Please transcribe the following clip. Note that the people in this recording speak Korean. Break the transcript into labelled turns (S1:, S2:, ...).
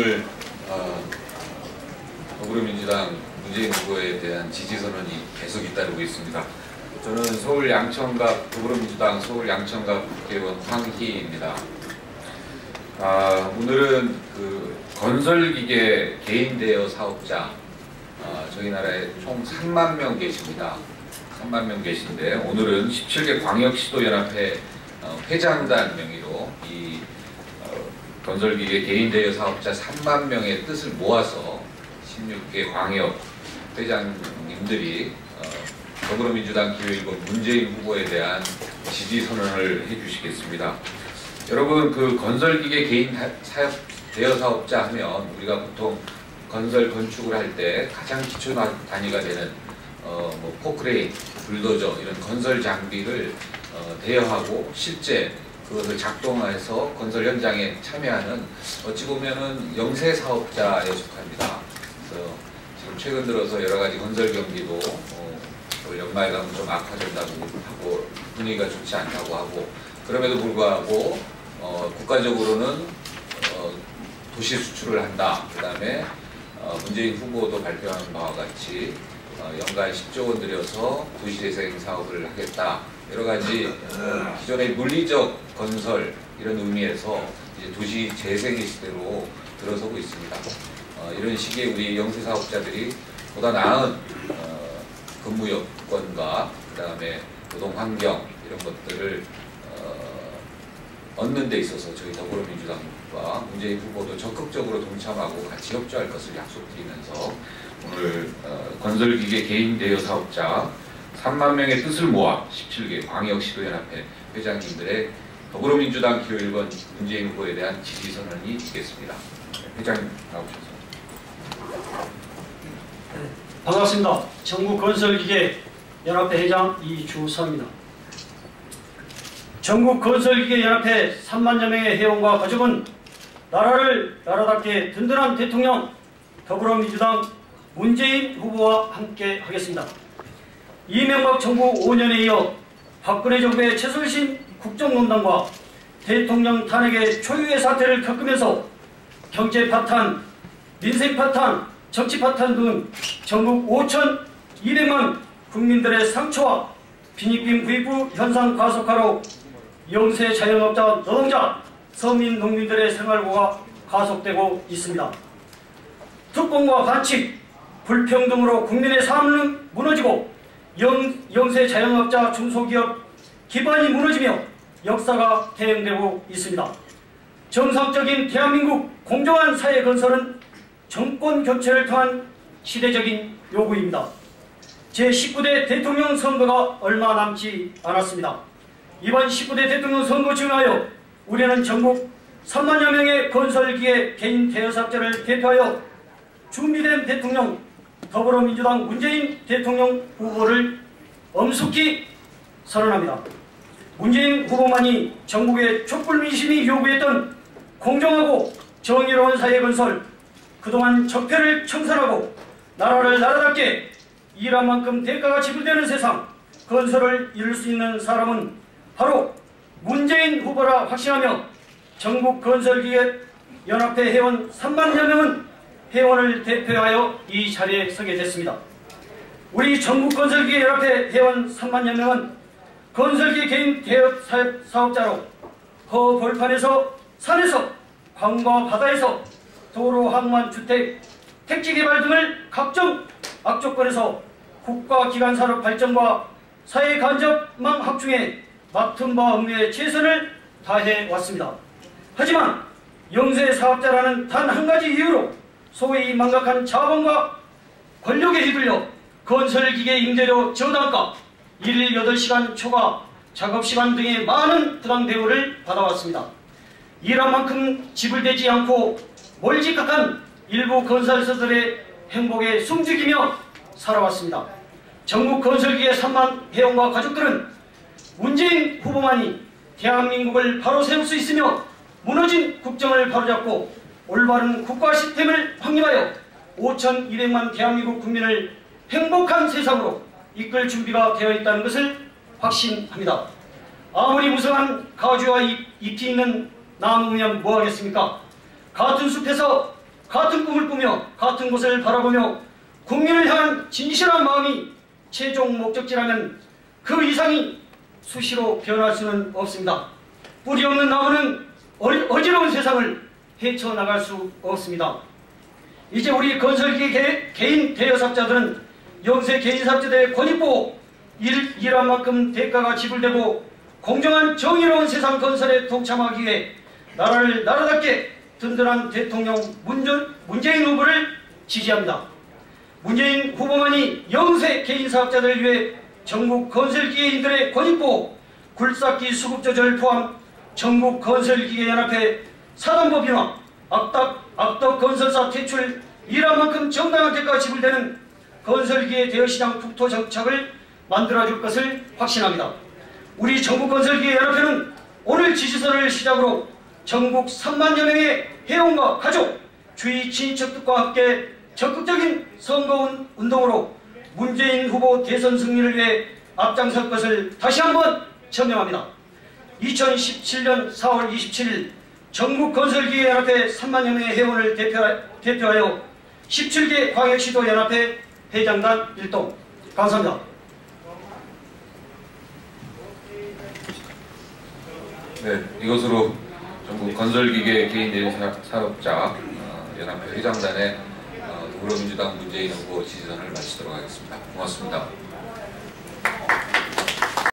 S1: 오늘 어, 더불어민주당 문재인 후보에 대한 지지 선언이 계속 잇따르고 있습니다. 저는 서울 양천갑 더불어민주당 서울 양천갑 국회의원 황희입니다. 아, 오늘은 그 건설기계 개인 대여 사업자 아, 저희 나라에 총 3만 명 계십니다. 3만 명 계신데 오늘은 17개 광역시도연합회 어, 회장단 어, 건설기계 개인 대여 사업자 3만 명의 뜻을 모아서 16개 광역 회장님들이 어, 더불어민주당 기호 1번 문재인 후보에 대한 지지 선언을 해주시겠습니다. 여러분 그 건설기계 개인 사업 대여 사업자 하면 우리가 보통 건설 건축을 할 때 가장 기초 단위가 되는 어, 뭐 포크레인, 불도저 이런 건설 장비를 어, 대여하고 실제 그것을 작동해서 건설 현장에 참여하는 어찌 보면은 영세 사업자에 속합니다. 그래서 지금 최근 들어서 여러 가지 건설 경기도 어, 연말 가면 좀 악화된다고 하고 분위기가 좋지 않다고 하고 그럼에도 불구하고 어, 국가적으로는 어, 도시 수출을 한다. 그 다음에 어, 문재인 후보도 발표한 바와 같이 어, 연간 10조 원 들여서 도시재생 사업을 하겠다. 여러 가지 어, 기존의 물리적 건설 이런 의미에서 이제 도시 재생의 시대로 들어서고 있습니다. 어, 이런 시기에 우리 영세 사업자들이 보다 나은 어, 근무 여건과 그 다음에 노동 환경 이런 것들을 어, 얻는 데 있어서 저희 더불어민주당과 문재인 후보도 적극적으로 동참하고 같이 협조할 것을 약속드리면서 오늘 어, 건설기계 개인 대여 사업자 3만 명의 뜻을 모아 17개 광역시도연합회 회장님들의 더불어민주당 기호 1번 문재인 후보에 대한 지지 선언이 있겠습니다. 회장님 나오셔서.
S2: 반갑습니다. 전국건설기계 연합회 회장 이주서입니다. 전국건설기계 연합회 3만여 명의 회원과 가족은 나라를 나라답게 든든한 대통령 더불어민주당 문재인 후보와 함께 하겠습니다. 이명박 정부 5년에 이어 박근혜 정부의 최순신 국정농단과 대통령 탄핵의 초유의 사태를 겪으면서 경제 파탄, 민생 파탄, 정치 파탄 등 전국 5,200만 국민들의 상처와 빈익빈 부익부 현상 가속화로 영세 자영업자 노동자 서민 농민들의 생활고가 가속되고 있습니다. 특공과 반칙, 불평등으로 국민의 삶은 무너지고 영, 영세 자영업자 중소기업 기반이 무너지며 역사가 대행되고 있습니다. 정상적인 대한민국 공정한 사회 건설은 정권 교체를 통한 시대적인 요구입니다. 제19대 대통령 선거가 얼마 남지 않았습니다. 이번 19대 대통령 선거 중하여 우리는 전국 3만여 명의 건설기의 개인 대여사업자를 대표하여 준비된 대통령 더불어민주당 문재인 대통령 후보를 엄숙히 선언합니다. 문재인 후보만이 전국의 촛불 민심이 요구했던 공정하고 정의로운 사회 건설, 그동안 적폐를 청산하고 나라를 나라답게 일한 만큼 대가가 지불되는 세상, 건설을 이룰 수 있는 사람은 바로 문재인 후보라 확신하며 전국 건설기획 연합회 회원 3만여 명은 회원을 대표하여 이 자리에 서게 됐습니다. 우리 전국건설기 연합회 회원 3만여 명은 건설기 개인 대업 사업자로 허 벌판에서 산에서 강과 바다에서 도로, 항만, 주택, 택지 개발 등을 각종 악조건에서 국가기관 산업 발전과 사회 간접망 확충에 맡은 바 업무에 최선을 다해 왔습니다. 하지만 영세 사업자라는 단 한 가지 이유로 소위 망각한 자본과 권력에 휘둘려 건설기계 임대료 저당가 1일 8시간 초과 작업시간 등의 많은 부당 대우를 받아왔습니다. 일한 만큼 지불되지 않고 몰직각한 일부 건설사들의 행복에 숨죽이며 살아왔습니다. 전국 건설기의 3만 회원과 가족들은 문재인 후보만이 대한민국을 바로 세울 수 있으며 무너진 국정을 바로잡고 올바른 국가 시스템을 확립하여 5,200만 대한민국 국민을 행복한 세상으로 이끌 준비가 되어 있다는 것을 확신합니다. 아무리 무성한 가주와 잎이 있는 나무면 뭐하겠습니까? 같은 숲에서 같은 꿈을 꾸며 같은 곳을 바라보며 국민을 향한 진실한 마음이 최종 목적지라면 그 이상이 수시로 변할 수는 없습니다. 뿌리 없는 나무는 어지러운 세상을 헤쳐나갈 수 없습니다. 이제 우리 건설기 개, 개인 대여사업자들은 영세 개인사업자들의 권익보호 일, 일한 만큼 대가가 지불되고 공정한 정의로운 세상 건설에 동참하기 위해 나라를 나라답게 든든한 대통령 문전, 문재인 후보를 지지합니다. 문재인 후보만이 영세 개인사업자들을 위해 전국 건설기계인들의 권익보호, 굴삭기 수급조절 포함 전국 건설기계연합회 사단법인화, 악덕, 악덕 건설사 퇴출 일한 만큼 정당한 대가가 지불되는 건설기계 대여시장 국토 정착을 만들어줄 것을 확신합니다. 우리 전국건설기계연합회는 오늘 지지선을 시작으로 전국 3만여 명의 회원과 가족, 주위 친인척들과 함께 적극적인 선거 운동으로 문재인 후보 대선 승리를 위해 앞장설 것을 다시 한번 천명합니다. 2017년 4월 27일 전국건설기계연합회 3만여 명의 회원을 대표하, 대표하여 17개 광역시도 연합회 회장단 일동 감사합니다.
S1: 네, 이것으로 전국 건설기계 개인 대리 사업자 어, 연합회 회장단의 어, 더불어민주당 문재인 후보 지지선을 마치도록 하겠습니다. 고맙습니다.